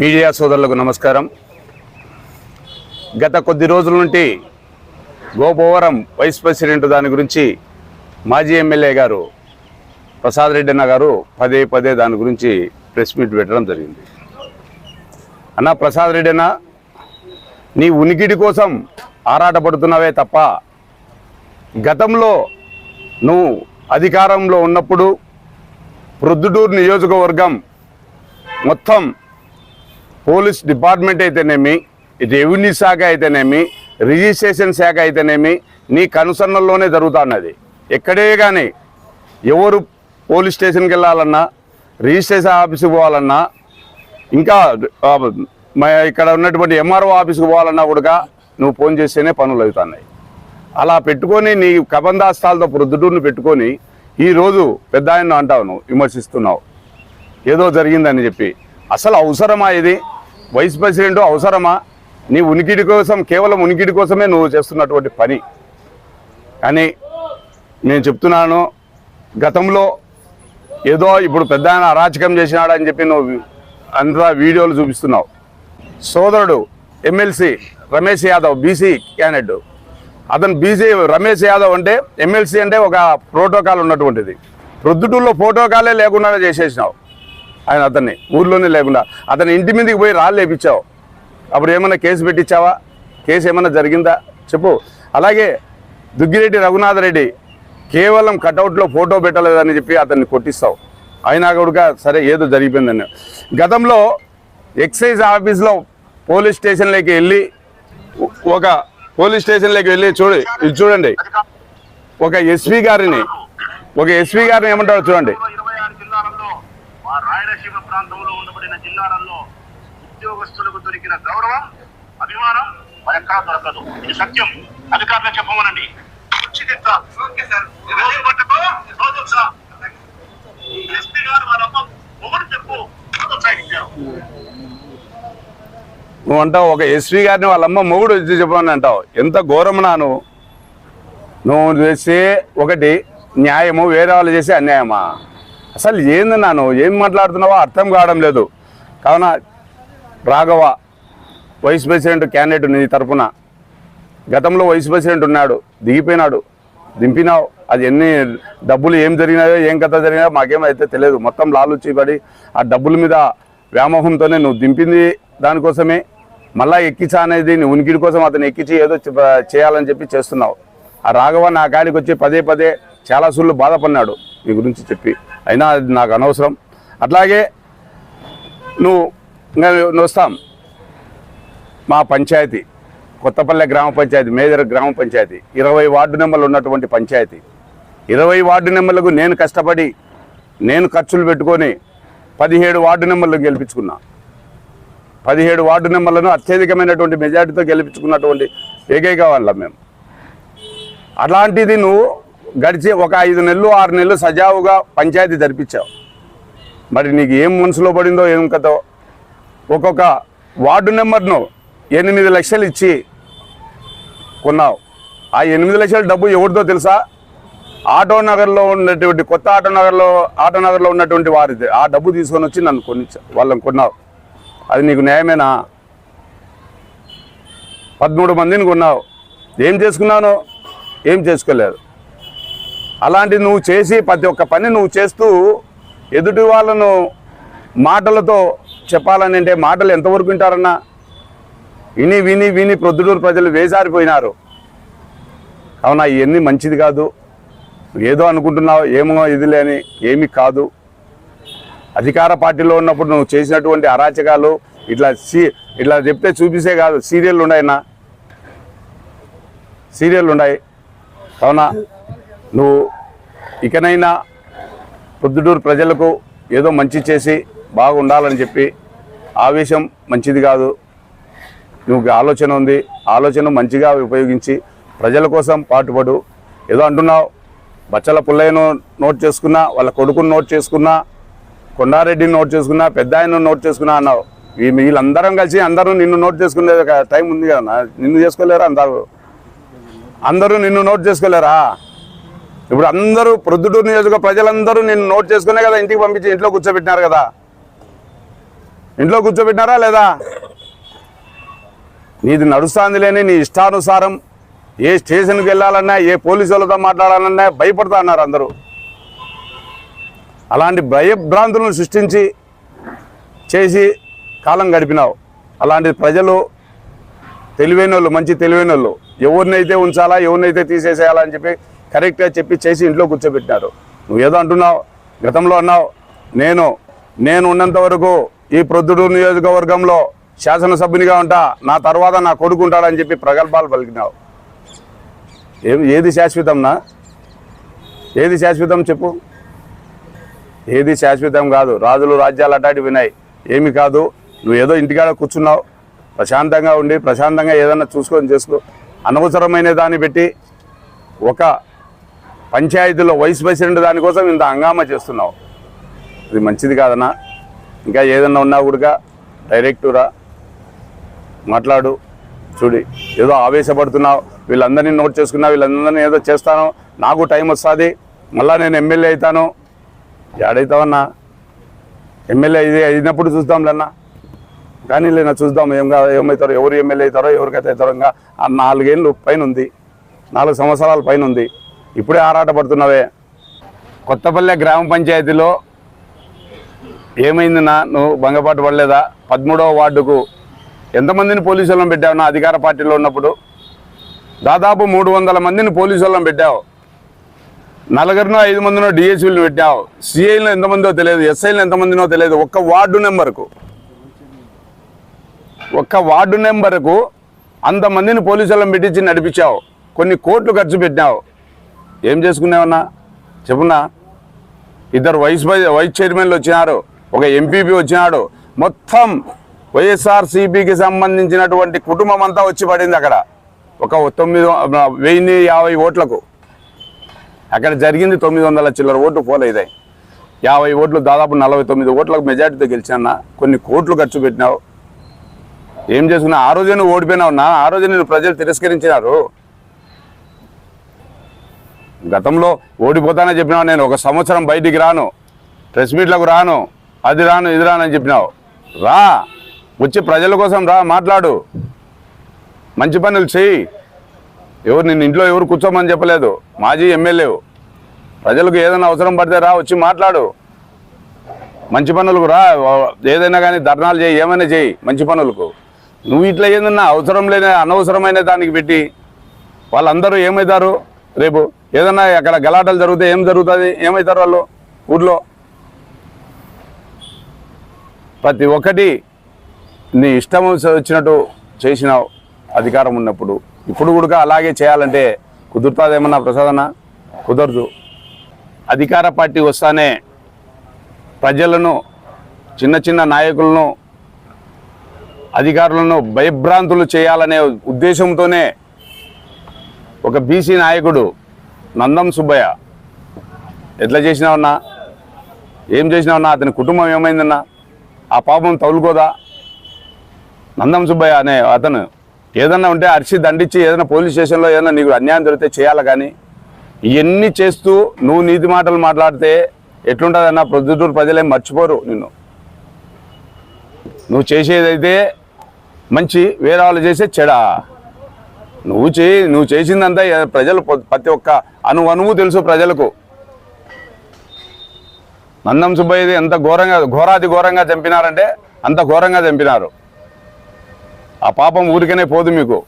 Media సోదరులకు నమస్కారం. గత కొద్ది రోజుల నుండి గోపవరం వైస్ ప్రెసిడెంట్ దాని గురించి మాజీ ఎమ్మెల్యే గారు ప్రసాద్ రెడ్డి అన్న గారు పదే పదే దాని గురించి ప్రెస్ మీట్ పెట్టడం జరిగింది. అన్న ప్రసాద్ రెడ్డి అన్న నీ ఉనికిడి కోసం ఆరాటపడుతున్నావే తప్ప గతంలో నువ్వు అధికారంలో ఉన్నప్పుడు ప్రొద్దుటూరు నియోజకవర్గం మొత్తం పోలీస్ డిపార్ట్మెంట్ అయితేనేమి రెవెన్యూ శాఖ అయితేనేమి రిజిస్ట్రేషన్ శాఖ అయితేనేమి నీ కనుసన్నల్లోనే జరుగుతున్నది. ఎక్కడే కానీ ఎవరు పోలీస్ స్టేషన్కి వెళ్ళాలన్నా రిజిస్ట్రేషన్ ఆఫీస్కి పోవాలన్నా ఇంకా ఇక్కడ ఉన్నటువంటి ఎంఆర్ఓ ఆఫీస్కి పోవాలన్నా కూడా నువ్వు ఫోన్ చేస్తేనే పనులు అవుతున్నాయి. అలా పెట్టుకొని నీ కబంధాస్తాలతో ప్రొద్దుటూరుని పెట్టుకొని ఈరోజు పెద్ద ఆయన అంటావు నువ్వు విమర్శిస్తున్నావు. ఏదో జరిగిందని చెప్పి. అసలు అవసరమా ఇది? వైస్ ప్రెసిడెంట్ అవసరమా? నీ ఉనికిడి కోసం కేవలం ఉనికిడి కోసమే నువ్వు చేస్తున్నటువంటి పని. కానీ నేను చెప్తున్నాను గతంలో ఏదో ఇప్పుడు పెద్ద ఆయన అరాచకం చేసినాడని చెప్పి నువ్వు అంతా వీడియోలు చూపిస్తున్నావు. సోదరుడు MLC Ramesh Yadav BC candidate. అతను బీసీ రమేష్ యాదవ్ అంటే ఎమ్మెల్సీ అంటే ఒక ప్రోటోకాల్ ఉన్నటువంటిది. ప్రొద్దుటూరులో ప్రోటోకాలే లేకుండా చేసేసినావు. ఆయన అతన్ని ఊర్లోనే లేకుండా. అతని ఇంటి మీదకి పోయి రాళ్ళు లేపించావు. అప్పుడు ఏమైనా కేసు పెట్టించావా? కేసు ఏమైనా జరిగిందా? చెప్పు. అలాగే దుగ్గిరెడ్డి రఘునాథ్ రెడ్డి కేవలం కటౌట్లో ఫోటో పెట్టలేదని చెప్పి అతన్ని కొట్టిస్తావు. అయినా కూడా సరే ఏదో జరిగిపోయిందని. గతంలో ఎక్సైజ్ ఆఫీస్లో పోలీస్ స్టేషన్లోకి వెళ్ళి ఒక పోలీస్ స్టేషన్లోకి వెళ్ళి చూడు ఇది చూడండి. ఒక ఎస్పీ గారిని ఒక ఎస్పీ గారిని ఏమంటారో చూడండి ఇరవై ఆరు జిల్లాలలో మా రాయలసీమ ప్రాంతంలో ఉండబడిన జిల్లాలలో ఉద్యోగస్తులకు దొరికిన గౌరవం అభిమానం మరెక్కడా దొరకదు. ఇది సత్యం. అధికారులు చెప్పమనండి. నువ్వు అంటావు ఒక ఎస్పీ గారిని వాళ్ళమ్మ మొగుడు వచ్చి చెప్పమని అంటావు. ఎంత ఘోరమునా నువ్వు. నువ్వు చేసే ఒకటి న్యాయము వేరే వాళ్ళు చేసే అన్యాయమా? అసలు ఏంది నాను? ఏం మాట్లాడుతున్నావో అర్థం కావడం లేదు. కావున రాఘవ వైస్ ప్రెసిడెంట్ క్యాండిడేట్ నీ తరఫున గతంలో వైస్ ప్రెసిడెంట్ ఉన్నాడు దిగిపోయినాడు. దింపినావు. అది ఎన్ని డబ్బులు ఏం జరిగినాయో ఏం కథ జరిగినాయో మాకేమైతే తెలియదు. మొత్తం లాలుచి పడి ఆ డబ్బుల మీద వ్యామోహంతోనే నువ్వు దింపింది దానికోసమే. మళ్ళీ ఎక్కించా అనేది నీ ఉనికిడి కోసం అతను ఎక్కించి ఏదో చేయాలని చెప్పి చేస్తున్నావు. ఆ రాఘవ నా కాడికి వచ్చి పదే పదే చాలా సుళ్ళు బాధపడినాడు నీ గురించి చెప్పి. అయినా అది నాకు అనవసరం. అట్లాగే నువ్వు నువ్వు వస్తాం. మా పంచాయతీ కొత్తపల్లె గ్రామ పంచాయతీ మేజర్ గ్రామ పంచాయతీ ఇరవై వార్డు నెంబర్లు ఉన్నటువంటి పంచాయతీ. ఇరవై వార్డు నెంబర్లకు నేను కష్టపడి నేను ఖర్చులు పెట్టుకొని పదిహేడు వార్డు నెంబర్లు గెలిపించుకున్నా. పదిహేడు వార్డు నెంబర్లను అత్యధికమైనటువంటి మెజార్టీతో గెలిపించుకున్నటువంటి ఏకైక వాళ్ళం మేము. అలాంటిది నువ్వు గడిచి ఒక ఐదు నెలలు ఆరు నెలలు సజావుగా పంచాయతీ జరిపించావు. మరి నీకు ఏం మనసులో పడిందో ఏం కథో? ఒక్కొక్క వార్డు నెంబర్ను ఎనిమిది లక్షలు ఇచ్చి కొన్నావు. ఆ ఎనిమిది లక్షల డబ్బు ఎవరిదో తెలుసా? ఆటో నగర్లో ఉన్నటువంటి కొత్త ఆటో నగర్లో ఆటో నగర్లో ఉన్నటువంటి వారిది. ఆ డబ్బు తీసుకొని వచ్చి నన్ను కొని వాళ్ళని కొన్నావు. అది నీకు న్యాయమేనా? పదమూడు మందిని కొన్నావు. ఏం చేసుకున్నాను? ఏం చేసుకోలేదు. అలాంటి నువ్వు చేసి ప్రతి ఒక్క పని నువ్వు చేస్తూ ఎదుటి వాళ్ళను మాటలతో చెప్పాలని అంటే మాటలు ఎంతవరకు వింటారన్నా? విని విని విని ప్రొద్దుటూరు ప్రజలు వేసారిపోయినారు అవునా ఇవన్నీ మంచిది కాదు. ఏదో అనుకుంటున్నావు ఏమో ఇది లేని ఏమీ కాదు. అధికార పార్టీలో ఉన్నప్పుడు నువ్వు చేసినటువంటి అరాచకాలు ఇట్లా సీ ఇట్లా చెప్తే చూపిస్తే కాదు సీరియల్ ఉన్నాయన్నా? సీరియల్ ఉన్నాయి. అవునా? నువ్వు ఇకనైనా పొద్దుటూరు ప్రజలకు ఏదో మంచి చేసి బాగుండాలని చెప్పి ఆవేశం మంచిది కాదు. నువ్వు ఆలోచన ఉంది. ఆలోచన మంచిగా ఉపయోగించి ప్రజల కోసం పాటుపడు. ఏదో అంటున్నావు. బచ్చల పుల్లయ్యను నోట్ చేసుకున్నా వాళ్ళ కొడుకును నోట్ చేసుకున్నా కొండారెడ్డిని నోట్ చేసుకున్నా పెద్ద నోట్ చేసుకున్నా అన్నావు. వీ- వీళ్ళందరం కలిసి అందరూ నిన్ను నోట్ చేసుకునే టైం ఉంది కదా నిన్ను చేసుకోలేరా అందరూ అందరూ నిన్ను నోట్ చేసుకోలేరా? ఇప్పుడు అందరూ ప్రొద్దుటూరు నియోజక ప్రజలందరూ నేను నోట్ చేసుకునే కదా ఇంటికి పంపించి ఇంట్లో కూర్చోబెట్టినారు కదా. ఇంట్లో కూర్చోబెట్టినారా లేదా? నీది నడుస్తుంది లేని నీ ఇష్టానుసారం ఏ స్టేషన్కి వెళ్ళాలన్నా ఏ పోలీసు వాళ్ళతో మాట్లాడాలన్నా భయపడతా అన్నారు అందరూ. అలాంటి భయభ్రాంతులను సృష్టించి చేసి కాలం గడిపినావు. అలాంటి ప్రజలు తెలివైన వాళ్ళు మంచి తెలివైన వాళ్ళు ఎవరినైతే ఉంచాలా ఎవరినైతే తీసేసేయాలని అని చెప్పి కరెక్ట్గా చెప్పి చేసి ఇంట్లో కూర్చోబెట్టారు. నువ్వు ఏదో అంటున్నావు గతంలో అన్నావు. నేను నేను ఉన్నంత వరకు ఈ ప్రొద్దుడు నియోజకవర్గంలో శాసనసభ్యునిగా ఉంటా నా తర్వాత నా కొడుకు ఉంటాడని చెప్పి ప్రగల్భాలు పలికినావు. ఏం ఏది శాశ్వతంనా? ఏది శాశ్వతం చెప్పు. ఏది శాశ్వతం కాదు. రాజులు రాజ్యాలు అటాటి వినాయి. ఏమి కాదు. నువ్వు ఏదో ఇంటికాడ కూర్చున్నావు. ప్రశాంతంగా ఉండి ప్రశాంతంగా ఏదన్నా చూసుకొని చేసుకో. అనవసరమైన దాన్ని పెట్టి ఒక పంచాయతీలో వైస్ ప్రెసిడెంట్ దానికోసం ఇంత హంగామా చేస్తున్నావు. ఇది మంచిది కాదన్నా. ఇంకా ఏదన్నా ఉన్నా కూడా డైరెక్టురా మాట్లాడు. చూడి ఏదో ఆవేశపడుతున్నావు. వీళ్ళందరినీ నోట్ చేసుకున్నా వీళ్ళందరినీ ఏదో చేస్తాను. నాకు టైం వస్తుంది. మళ్ళీ నేను ఎమ్మెల్యే అవుతాను. ఏడైతావన్నా ఎమ్మెల్యే ఇది అయినప్పుడు చూద్దాంలేనా కానీ లేనా చూద్దాం. ఏం కా- ఏమవుతారో ఎవరు ఎమ్మెల్యే అవుతారో ఎవరికైతే అవుతారో ఇంకా ఆ నాలుగేళ్ళు పైన ఉంది నాలుగు సంవత్సరాల పైన ఉంది ఇప్పుడే ఆరాటపడుతున్నావే. కొత్తపల్లె గ్రామ పంచాయతీలో ఏమైంది నా? నువ్వు భంగపాటు పడలేదా? పదమూడవ వార్డుకు ఎంతమందిని పోలీసు వాళ్ళని పెట్టావు నా అధికార పార్టీలో ఉన్నప్పుడు? దాదాపు మూడు వందల మందిని పోలీసు వాళ్ళని పెట్టావు. నలుగురినో ఐదు మందినో డిఎస్పీలు పెట్టావు. సిఐలు ఎంతమందో తెలియదు ఎస్ఐలు ఎంతమందినో తెలియదు ఒక్క వార్డు నెంబర్కు ఒక్క వార్డు నెంబర్కు అంతమందిని పోలీసు వాళ్ళని పెట్టించి నడిపించావు. కొన్ని కోట్లు ఖర్చు పెట్టావు ఏం చేసుకునేవన్నా చెప్పున్నా. ఇద్దరు వైస్ వైస్ చైర్మన్లు వచ్చినారు. ఒక ఎంపీపీ వచ్చినాడు. మొత్తం వైఎస్ఆర్సీపీకి సంబంధించినటువంటి కుటుంబం అంతా వచ్చి పడింది అక్కడ. ఒక తొమ్మిది వెయ్యి యాభై ఓట్లకు. అక్కడ జరిగింది తొమ్మిది వందల చిల్లర ఓట్లు పోలేదాయి యాభై ఓట్లు దాదాపు నలభై తొమ్మిది ఓట్లకు మెజార్టీతో గెలిచానా? కొన్ని కోట్లు ఖర్చు పెట్టినావు. ఏం చేసుకున్నా ఆ రోజే నువ్వు ఓడిపోయినావు నా? ఆ రోజే నేను ప్రజలు తిరస్కరించినారు. గతంలో ఓడిపోతానని చెప్పినావు నేను. ఒక సంవత్సరం బయటికి రాను. ప్రెస్ మీట్లకు రాను. అది రాను ఇది రాను అని చెప్పినావు. రా. వచ్చి ప్రజల కోసం రా మాట్లాడు. మంచి పనులు చెయ్యి. ఎవరు నిన్ను ఇంట్లో ఎవరు కూర్చోమని చెప్పలేదు. మాజీ ఎమ్మెల్యే. ప్రజలకు ఏదైనా అవసరం పడితే రా వచ్చి మాట్లాడు. మంచి పనులకు రా. ఏదైనా కానీ ధర్నాలు చేయి ఏమైనా చేయి మంచి పనులకు. నువ్వు ఇట్లా ఏందన్నా అవసరం లేని అనవసరమైన దానికి పెట్టి వాళ్ళందరూ ఏమవుతారు రేపు? ఏదన్నా అక్కడ గలాటలు జరిగితే ఏం జరుగుతుంది? ఏమవుతారు వాళ్ళు ఊర్లో? ప్రతి ఒక్కటి నీ ఇష్టం వచ్చినట్టు చేసినావు అధికారం ఉన్నప్పుడు. ఇప్పుడు కూడా అలాగే చేయాలంటే కుదురుతుందేమన్నా ప్రసాదన? కుదరదు. అధికార పార్టీ వస్తానే ప్రజలను చిన్న చిన్న నాయకులను అధికారులను భయభ్రాంతులు చేయాలనే ఉద్దేశంతోనే ఒక బీసీ నాయకుడు నందం సుబ్బయ్య ఎట్లా చేసినావన్నా ఏం చేసినావన్నా అతని కుటుంబం ఏమైందన్నా? ఆ పాపం తగులుకోదా? నందం సుబ్బయ్య అనే అతను ఏదన్నా ఉంటే అరిచి దండిచ్చి ఏదైనా పోలీస్ స్టేషన్లో ఏదైనా నీకు అన్యాయం జరిగితే చేయాలి కానీ ఇవన్నీ చేస్తూ నువ్వు నీతి మాటలు మాట్లాడితే ఎట్లుంటుందన్నా? ప్రొద్దుటూరు ప్రజలేం మర్చిపోరు నిన్ను. నువ్వు చేసేదైతే మంచి వేరే వాళ్ళు చేసే చెడా. నువ్వు చే నువ్వు చేసిందంతా ప్రజలు ప్రతి ఒక్క అనువనువు తెలుసు ప్రజలకు. నందం సుబ్బయ్యది ఎంత ఘోరంగా ఘోరాది ఘోరంగా చంపినారంటే అంత ఘోరంగా చంపినారు. ఆ పాపం ఊరికనే పోదు మీకు.